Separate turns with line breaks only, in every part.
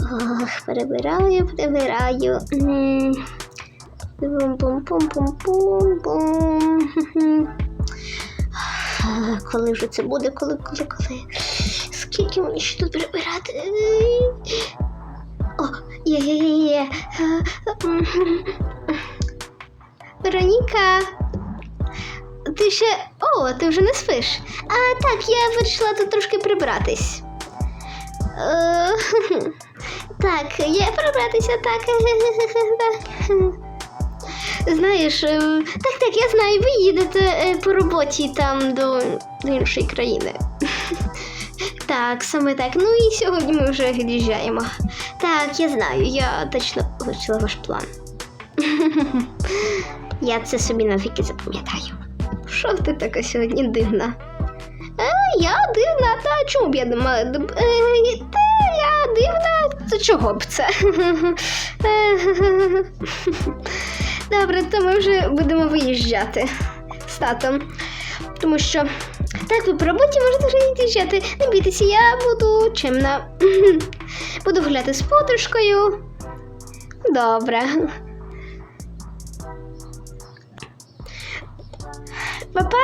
Ох, перебираю, перебираю. Бум-бум-бум-бум-бум-бум. Коли вже це буде? Коли, коли, коли? Скільки мені ще тут перебирати? О, є, є, є, є. Вероніка. Ти ще. О, ти вже не спиш. А так, я вирішила тут трошки прибратись. Е, Так, я прибратися, так. Знаєш, е, так, так, я знаю, ви їдете е, по роботі там до іншої країни. Так, саме так. Ну і сьогодні ми вже від'їжджаємо. Так, я знаю, я точно вивчила ваш план. Я це собі навіки запам'ятаю. Що ти така сьогодні дивна? Е, я дивна, та чому б я не мала? Е, та я дивна, то чого б це? Е, Добре, то ми вже будемо виїжджати з татом. Тому що так, ви по роботі можете вже від'їжджати. Не бійтеся, я буду чимна. Буду гуляти з подружкою. Добре. Папа,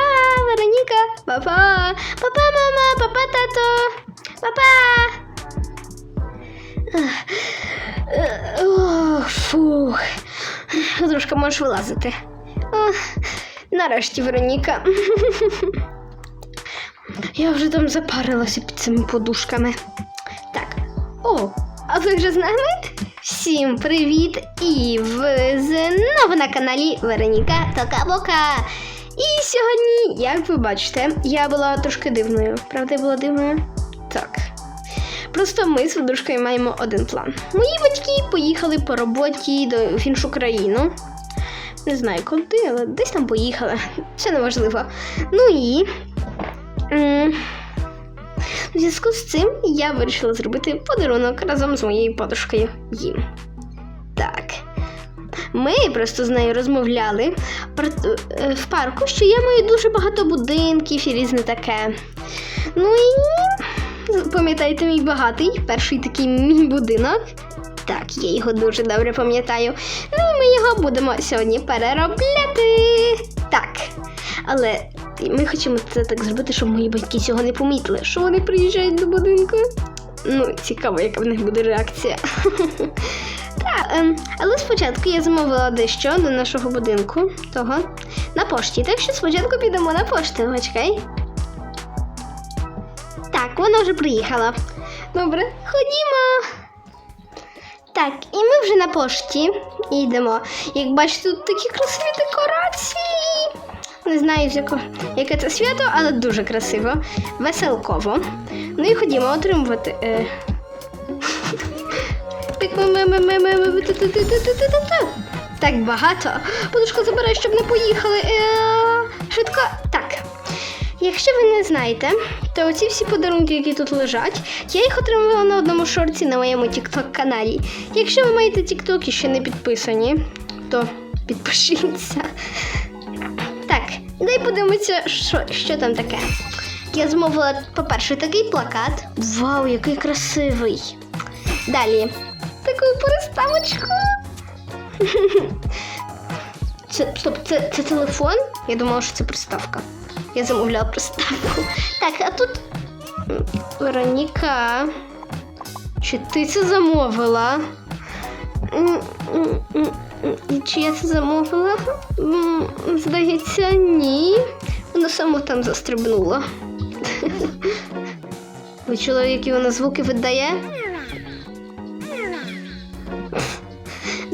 Вероніка, папа, папа, мама, папа, тато, папа. Фух. Подружка, можеш вилазити. Нарешті, Вероніка. Я вже там запарилася під цими подушками. Так. О, а ви вже з нами? Всім привіт! І ви знову на каналі Вероніка Тока-Бока. І сьогодні, як ви бачите, я була трошки дивною. Правда, я була дивною? Так. Просто ми з подружкою маємо один план. Мої батьки поїхали по роботі до в іншу країну. Не знаю куди, але десь там поїхали. Це не важливо. Ну і. У зв'язку з цим я вирішила зробити подарунок разом з моєю подружкою їм. Так. Ми просто з нею розмовляли е, в парку, що я маю дуже багато будинків і різне таке. Ну і пам'ятаєте мій багатий, перший такий мій будинок. Так, я його дуже добре пам'ятаю. Ну і ми його будемо сьогодні переробляти. Так. Але ми хочемо це так зробити, щоб мої батьки цього не помітили, що вони приїжджають до будинку. Ну, цікаво, яка в них буде реакція. Так, ем, але спочатку я замовила дещо до нашого будинку того на пошті. Так що спочатку підемо на пошту, почекай. Так, вона вже приїхала. Добре, ходімо. Так, і ми вже на пошті йдемо. Як бачите, тут такі красиві декорації. Не знаю, яке це свято, але дуже красиво, веселково. Ну і ходімо отримувати. Е... Так багато. Подушка забирай, щоб не поїхали. Е, Швидко. Так. Якщо ви не знаєте, то оці всі подарунки, які тут лежать, я їх отримала на одному шорті на моєму TikTok каналі. Якщо ви маєте TikTok і ще не підписані, то підпишіться. Так, дай подивимося, що, що там таке. Я замовила, по-перше, такий плакат. Вау, який красивий. Далі таку переставочку. Це, стоп, це, це телефон? Я думала, що це приставка. Я замовляла приставку. Так, а тут. Вероніка. Чи ти це замовила? Чи я це замовила? Здається, ні. Воно само там застрибнуло. Ви які вона звуки видає?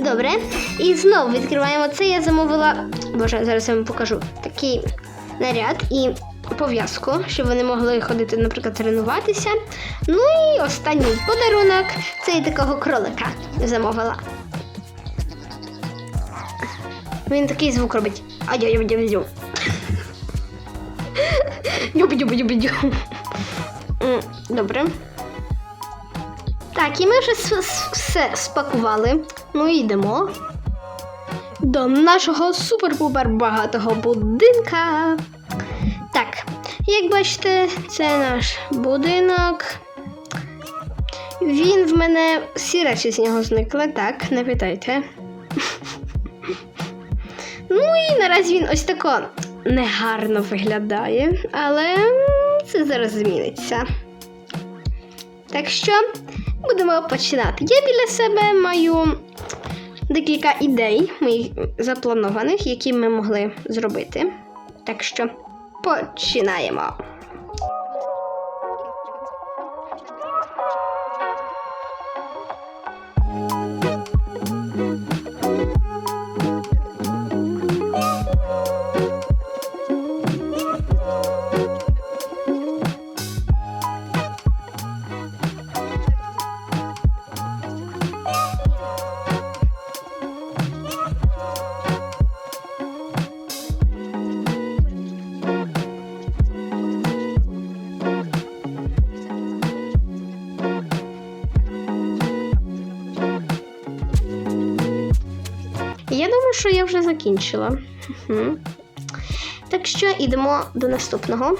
Добре. І знову відкриваємо це. Я замовила. Боже, зараз я вам покажу такий наряд і пов'язку, щоб вони могли ходити, наприклад, тренуватися. Ну і останній подарунок це і такого кролика замовила. Він такий звук робить. Адю-дю-дю-дю. Дю-дю-дю-дю. Добре. Так, і ми вже все спакували. Ну йдемо до нашого супер-пупер багатого будинка. Так, Як бачите, це наш будинок. Він в мене всі речі з нього зникли, так, не питайте. Ну і наразі він ось тако негарно виглядає, але це зараз зміниться. Так що будемо починати. Я біля себе маю декілька ідей моїх запланованих, які ми могли зробити. Так що починаємо. Що я вже закінчила. Мгм. Так що йдемо до наступного.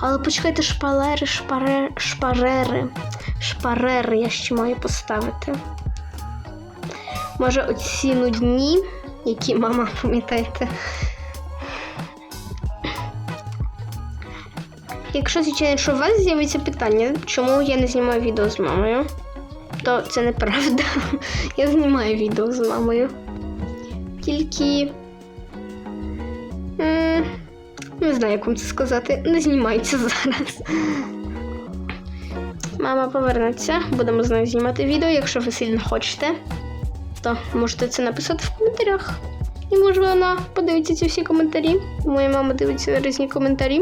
Але почекайте шпалери, шпаре, шпарери. Шпарери я ще маю поставити. Може, оці нудні, які мама, пам'ятаєте. Якщо, звичайно, що у вас з'явиться питання, чому я не знімаю відео з мамою, то це неправда. Я знімаю відео з мамою. Тільки. Не знаю, як вам це сказати. Не знімається зараз. Мама повернеться, будемо з нею знімати відео. Якщо ви сильно хочете, то можете це написати в коментарях. І може вона подивиться ці всі коментарі. Моя мама дивиться різні коментарі.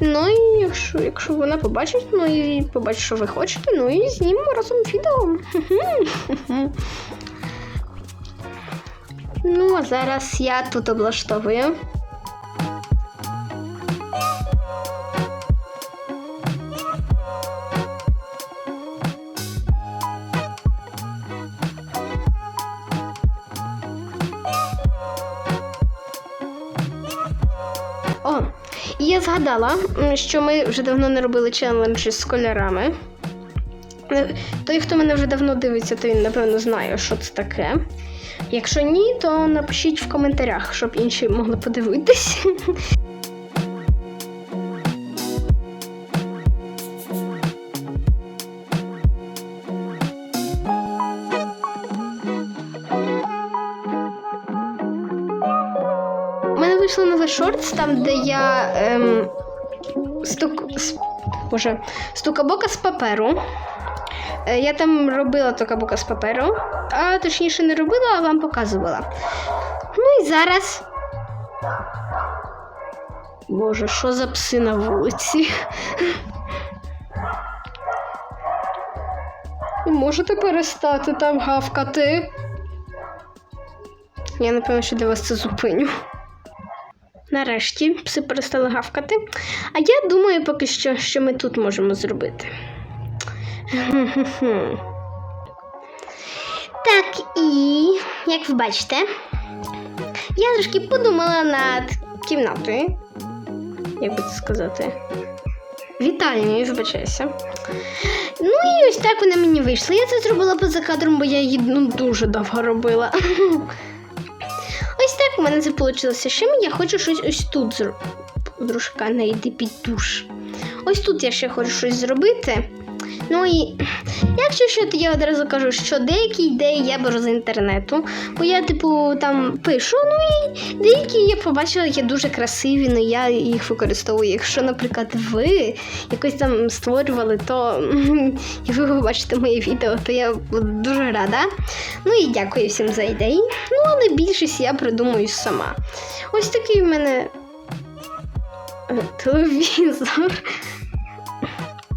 Ну і якщо, якщо вона побачить, ну і побачить, що ви хочете, ну і знімемо разом відео. Ну, а зараз я тут облаштовую. О, і я згадала, що ми вже давно не робили челенджі з кольорами. Той, хто мене вже давно дивиться, то він, напевно, знає, що це таке. Якщо ні, то напишіть в коментарях, щоб інші могли подивитись. У мене вийшло новий шортс, там, де я ем, стук, боже, стукабока з паперу. Е, Я там робила токабока з паперу, а точніше не робила, а вам показувала. Ну і зараз. Боже, що за пси на вулиці? Можете перестати там гавкати? Я напевно, що для вас це зупиню. Нарешті пси перестали гавкати. А я думаю поки що, що ми тут можемо зробити. Так, і як ви бачите, я трошки подумала над кімнатою. Як би це сказати? Вітальнею, вибачаюся. Ну і ось так вона мені вийшла. Я це зробила поза кадром, бо я її ну, дуже довго робила. Ось так у мене це вийшло. Ще я хочу щось ось тут зробити. Подружка, не йди під душ. Ось тут я ще хочу щось зробити. Ну і якщо що, то я одразу кажу, що деякі ідеї я беру з інтернету, бо я, типу, там пишу, ну і деякі я побачила, є дуже красиві, ну я їх використовую. Якщо, наприклад, ви якось там створювали, то і ви побачите моє відео, то я буду дуже рада. Ну і дякую всім за ідеї. Ну, але більшість я придумую сама. Ось такий в мене е, телевізор.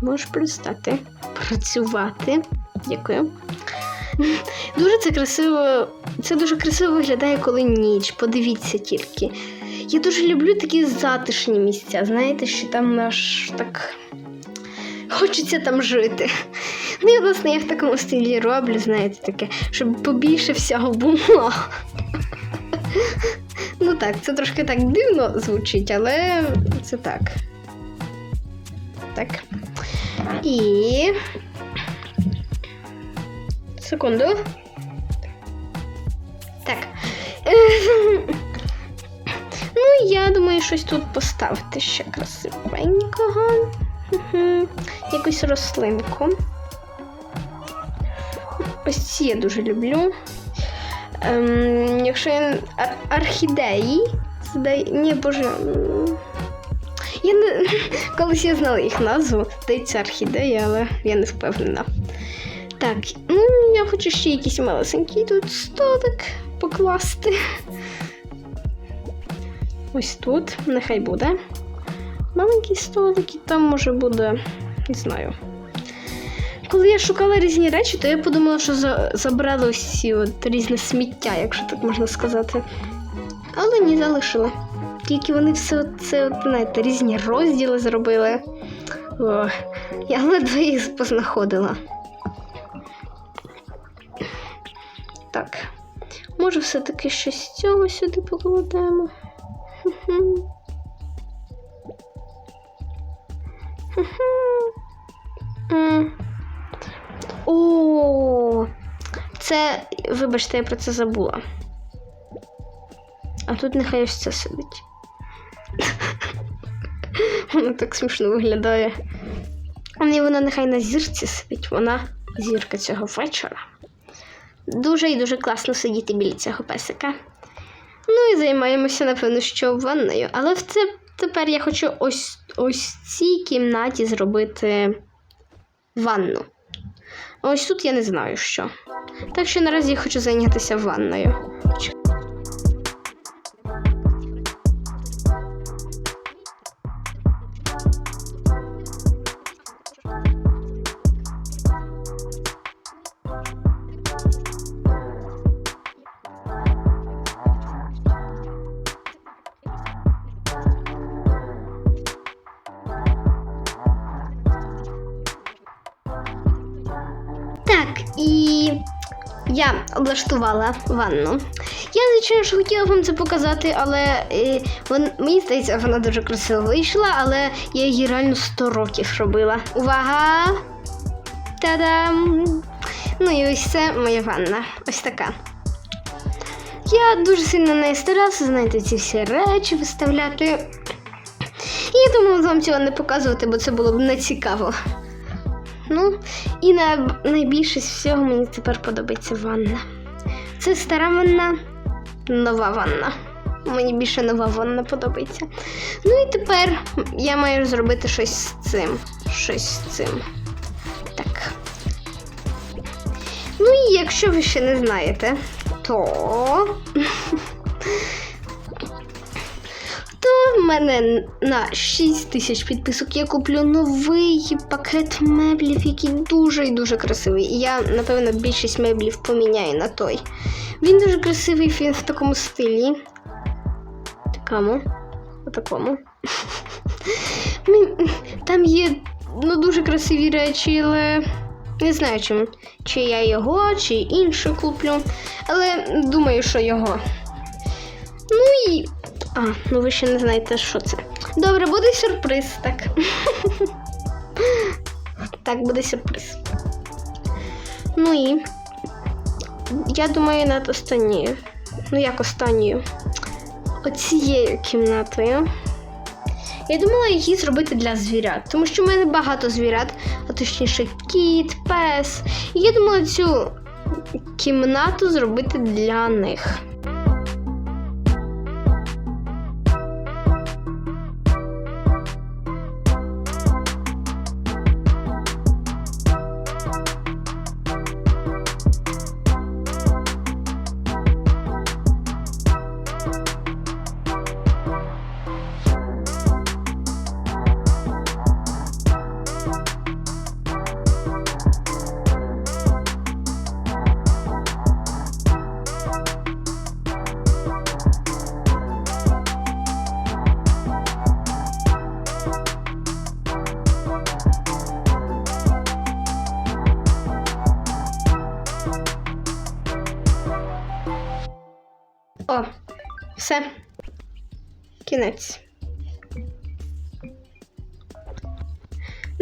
Можеш перестати працювати. Дякую. Дуже це красиво. Це дуже красиво виглядає, коли ніч. Подивіться тільки. Я дуже люблю такі затишні місця. Знаєте, що там аж так хочеться там жити. Ну і власне я в такому стилі роблю, знаєте, таке, щоб побільше всього було. Ну так, це трошки так дивно звучить, але це так. Так. І. Секунду. Так. Ну, я думаю, щось тут поставити ще красивенького. Якусь рослинку. Ось ці я дуже люблю. Ем, якщо я ар- орхідеї, здай... ні, боже. Я не... Колись я знала їх назву, здається, орхідея, але я не впевнена. Так, ну я хочу ще якийсь малесенький тут столик покласти. Ось тут, нехай буде. Маленький столик, і там може буде, не знаю. Коли я шукала різні речі, то я подумала, що за, забрали ці от різне сміття, якщо так можна сказати. Але ні, залишили. Тільки вони все це, знаєте, різні розділи зробили. О, я ледве їх познаходила. Так. Може, все-таки щось з цього сюди покладемо. О, це, вибачте, я про це забула. А тут нехай ось це сидить. Так смішно виглядає. А вона нехай на зірці сидить, вона зірка цього вечора. Дуже і дуже класно сидіти біля цього песика. Ну і займаємося, напевно, що ванною. Але в це тепер я хочу ось ось цій кімнаті зробити ванну. Ось тут я не знаю що. Так що наразі я хочу зайнятися ванною. Я облаштувала ванну. Я, звичайно, ж хотіла вам це показати, але е, вон, мені здається, вона дуже красиво вийшла, але я її реально 100 років робила. Увага! Та-дам! Ну і ось це моя ванна. Ось така. Я дуже сильно неї старався, знаєте, ці всі речі виставляти. І я думала вам цього не показувати, бо це було б не цікаво. Ну, і найбільше з всього мені тепер подобається ванна. Це стара ванна, нова ванна. Мені більше нова ванна подобається. Ну і тепер я маю зробити щось з цим. Щось з цим. Так. Ну і якщо ви ще не знаєте, то. в мене на 6 тисяч підписок я куплю новий пакет меблів, який дуже і дуже красивий. І я, напевно, більшість меблів поміняю на той. Він дуже красивий, він в такому стилі. Такому. Отакому. Там є ну, дуже красиві речі, але не знаю, чим. чи я його, чи інше куплю. Але думаю, що його. Ну і. А, ну ви ще не знаєте, що це. Добре, буде сюрприз, так. так, буде сюрприз. Ну і. Я думаю, над останньою. Ну, як останньою. Оцією кімнатою. Я думала її зробити для звірят, тому що в мене багато звірят, а точніше кіт, пес. І я думала цю кімнату зробити для них.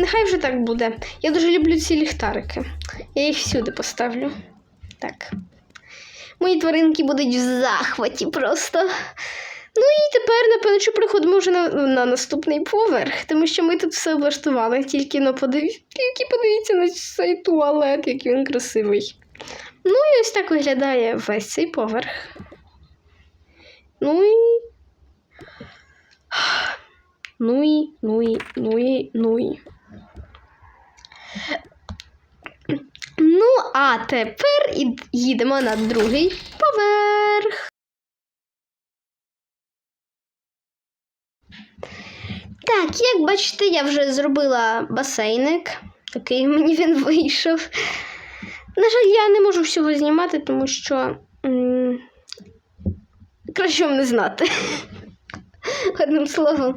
Нехай вже так буде. Я дуже люблю ці ліхтарики. Я їх всюди поставлю. Так. Мої тваринки будуть в захваті просто. Ну і тепер, напевно, що приходимо вже на, на наступний поверх, тому що ми тут все облаштували. Тільки ну, подив... тільки подивіться на цей туалет, який він красивий. Ну і ось так виглядає весь цей поверх. Ну і. Ну і, ну і, ну і, ну і. Ну, а тепер їдемо на другий поверх. Так, як бачите, я вже зробила басейник. Такий мені він вийшов. На жаль, я не можу всього знімати, тому що краще вам не знати. Одним словом.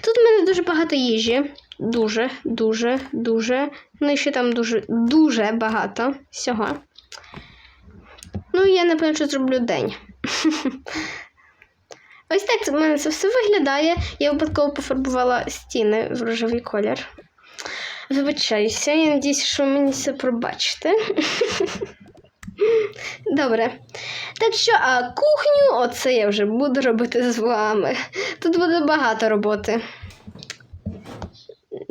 Тут в мене дуже багато їжі. Дуже, дуже, дуже. Ну і ще там дуже, дуже багато всього. Ну, я, напевно, що зроблю день. Ось так в мене це все виглядає. Я випадково пофарбувала стіни в рожевий колір. Вибачаюся, я надіюся, що ви мені це пробачите. Добре. Так що, а кухню, оце я вже буду робити з вами. Тут буде багато роботи.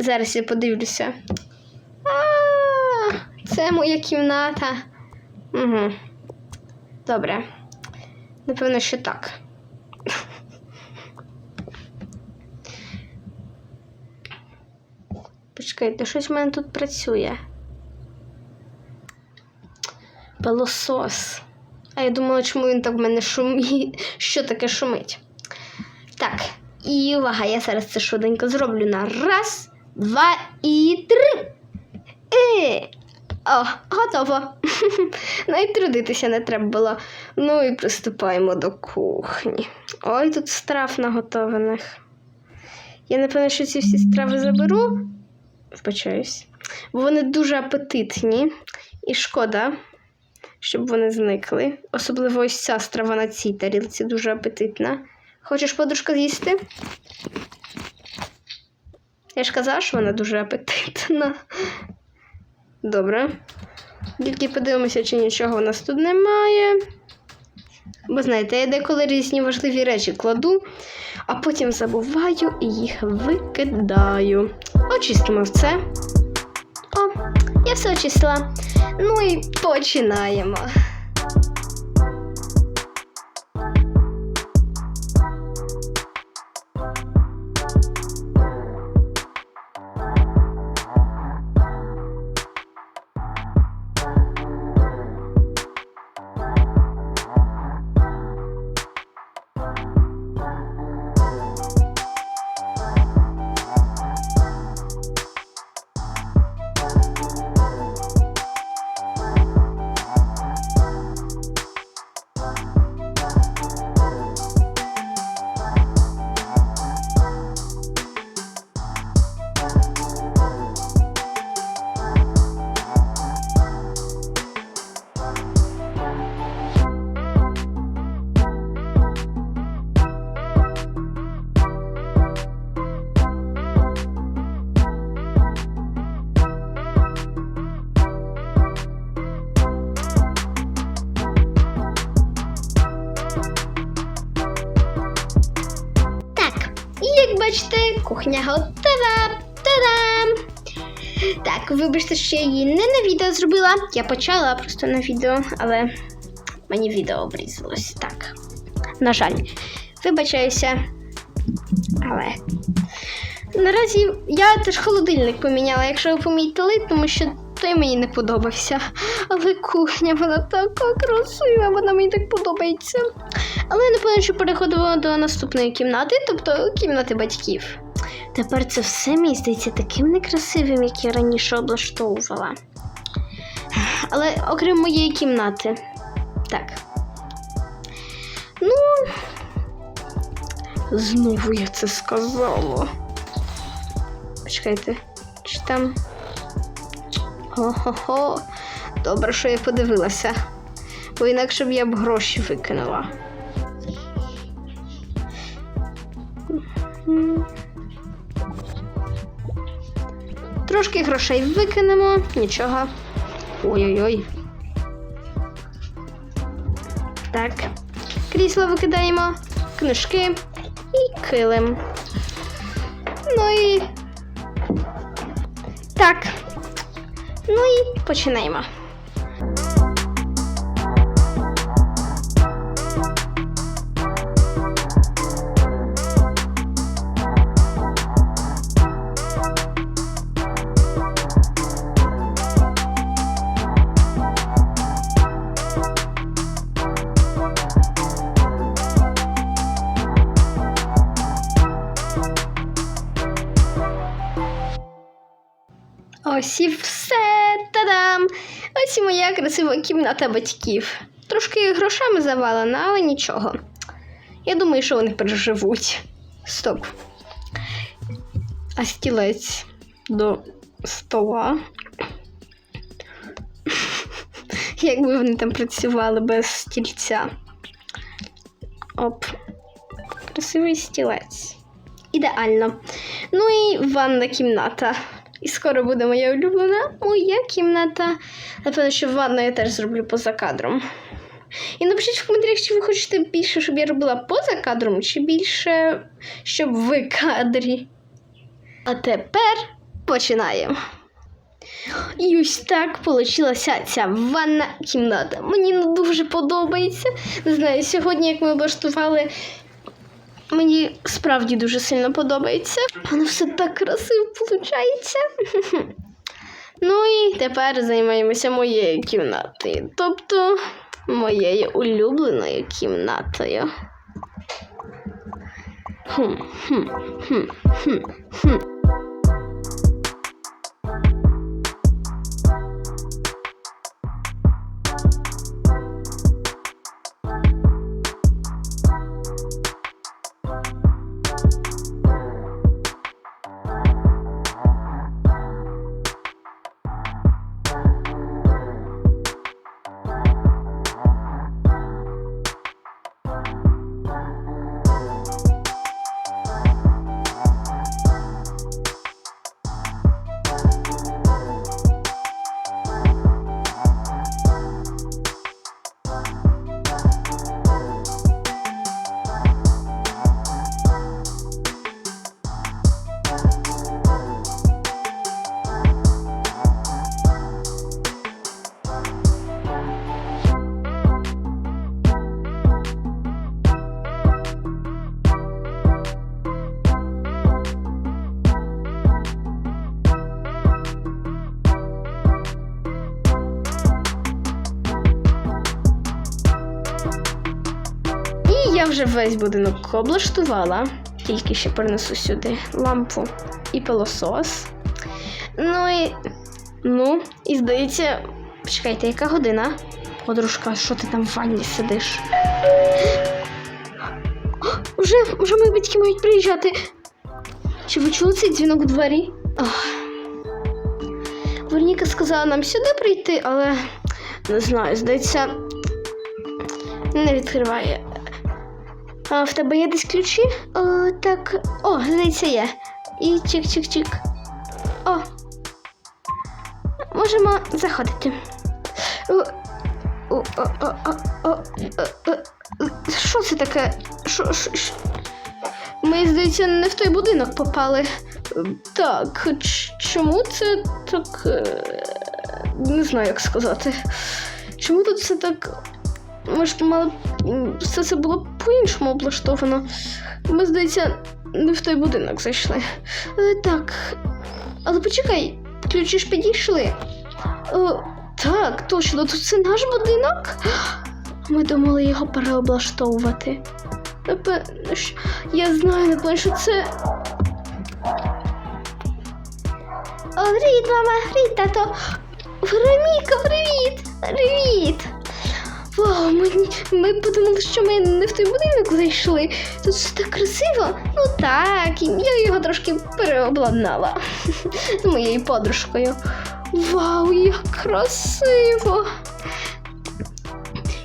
Зараз я подивлюся. А, це моя кімната. Угу. Добре. Напевно, що так. Почекайте, щось в мене тут працює. Пилосос. А я думала, чому він так в мене шумить. Що таке шумить? Так, і увага, я зараз це швиденько зроблю на раз, два і три. Е! О, готово. Навіть трудитися не треба було. Ну і приступаємо до кухні. Ой, тут страв наготованих. Я напевно, що ці всі страви заберу. Вбачаюсь. Бо вони дуже апетитні. І шкода, щоб вони зникли. Особливо ось ця страва на цій тарілці дуже апетитна. Хочеш подружка з'їсти? Я ж казала, що вона дуже апетитна. Добре. Тільки подивимося, чи нічого у нас тут немає. Бо знаєте, я деколи різні важливі речі кладу, а потім забуваю і їх викидаю. Очистимо все. О, я все очистила. Ну і починаємо. Бачите, кухня готова. Та-дам! Так, вибачте, що я її не на відео зробила. Я почала просто на відео, але мені відео обрізалось. Так. На жаль, вибачаюся. Але наразі я теж холодильник поміняла, якщо ви помітили, тому що той мені не подобався. Але кухня, вона така красива, вона мені так подобається. Але напевно, що переходимо до наступної кімнати, тобто кімнати батьків. Тепер це все мені здається таким некрасивим, як я раніше облаштовувала. Але окрім моєї кімнати. Так. Ну. Знову я це сказала. Почекайте, чи там. Хо-хо-хо. Добре, що я подивилася. Бо інакше б я б гроші викинула. Трошки грошей викинемо, нічого. Ой-ой-ой. Так. Крісло викидаємо, книжки і килим. Ну і. Так. Ну і починаємо. Ось і все. Та-дам! Ось і моя красива кімната батьків. Трошки грошами завалена, але нічого. Я думаю, що вони переживуть. Стоп. А стілець до стола. Якби вони там працювали без стільця. Оп. Красивий стілець. Ідеально. Ну і ванна кімната. І скоро буде моя улюблена моя кімната. Напевно, що ванну я теж зроблю поза кадром. І напишіть в коментарях, чи ви хочете більше, щоб я робила поза кадром, чи більше, щоб в кадрі. А тепер починаємо. І ось так получилася ця ванна кімната. Мені дуже подобається. Не знаю, сьогодні, як ми облаштували Мені справді дуже сильно подобається. Воно все так красиво виходить. Ну і тепер займаємося моєю кімнатою. Тобто моєю улюбленою кімнатою. Хм, хм, хм, хм, хм. Весь будинок облаштувала. Тільки ще перенесу сюди лампу і пилосос. Ну і. Ну, і здається. Почекайте, яка година? Подружка, що ти там в ванні сидиш? Вже, вже мої батьки мають приїжджати. Чи ви чули цей дзвінок у двері? Ах. Вероніка сказала нам сюди прийти, але не знаю, здається, не відкриває. А в тебе є десь ключі? О, так. О, здається, є. І чик-чик-чик. О. Можемо заходити. Що це таке? Що, що, що? Ми, здається, не в той будинок попали. Так, чому це так. е, Не знаю, як сказати. Чому тут все так ми ж мали все це було по-іншому облаштовано. Ми, здається, не в той будинок зайшли. Е, так. Але почекай, ключі ж підійшли. О, так, точно, тут це наш будинок. Ми думали його переоблаштовувати. Напевно, я знаю, напевно, що це. О, привіт, мама, привіт, тато. Вероніка, привіт! Привіт! Вау, ми, ми подумали, що ми не в той будинок зайшли. Тут все так красиво. Ну так, я його трошки переобладнала з моєю подружкою. Вау, як красиво!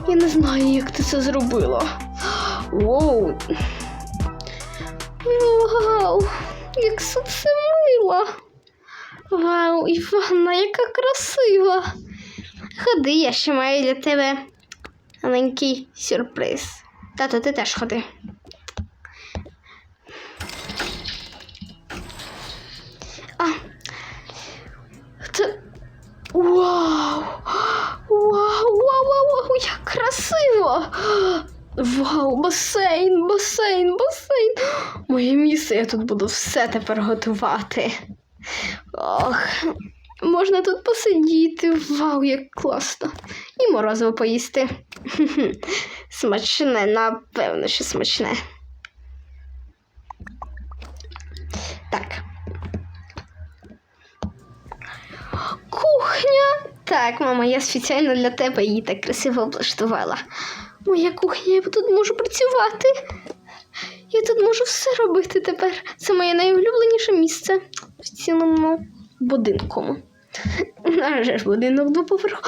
Я не знаю, як ти це зробила. Воу. Вау, як це мило. Вау, Івана, яка красива. Ходи, я ще маю для тебе маленький сюрприз. Тато, ти теж ходи. А. Це... Вау! Вау, вау, вау, вау, як красиво! Вау, басейн, басейн, басейн. Моє місце, я тут буду все тепер готувати. Ох, можна тут посидіти. Вау, як класно. І морозиво поїсти. Смачне, напевно, що смачне. Так. Кухня. Так, мама, я спеціально для тебе її так красиво облаштувала. Моя кухня, я тут можу працювати. Я тут можу все робити тепер. Це моє найулюбленіше місце в цілому будинку. Наш же будинок двоповерх.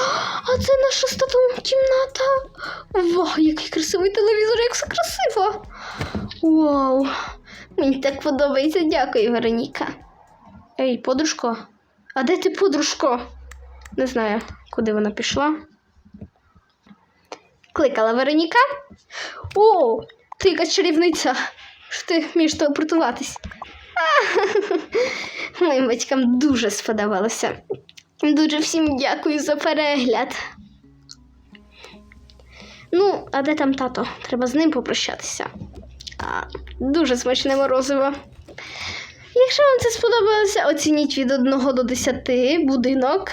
А це наша статуна кімната. Вау, який красивий телевізор, як все красиво. Вау. Мені так подобається. Дякую, Вероніка. Ей, подружко. А де ти, подружко? Не знаю, куди вона пішла. Кликала Вероніка. О, ти якась чарівниця. Що ти вмієш телепортуватись? Моїм батькам дуже сподобалося. Дуже всім дякую за перегляд. Ну, а де там тато? Треба з ним попрощатися. А, дуже смачне морозиво. Якщо вам це сподобалося, оцініть від 1 до 10 будинок.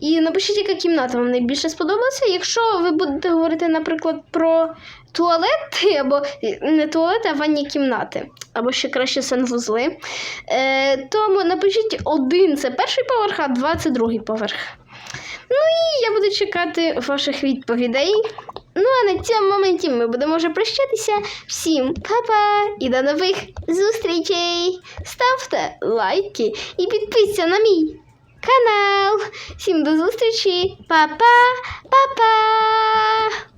І напишіть, яка кімната вам найбільше сподобалася. Якщо ви будете говорити, наприклад, про туалети, або не туалети, а ванні кімнати, або ще краще санвузли, е, то напишіть один це перший поверх, а два це другий поверх. Ну і я буду чекати ваших відповідей. Ну а на цьому моменті ми будемо вже прощатися. Всім па-па і до нових зустрічей! Ставте лайки і підписуйтесь на мій канал. Всім до зустрічі! Па-па! Па-па!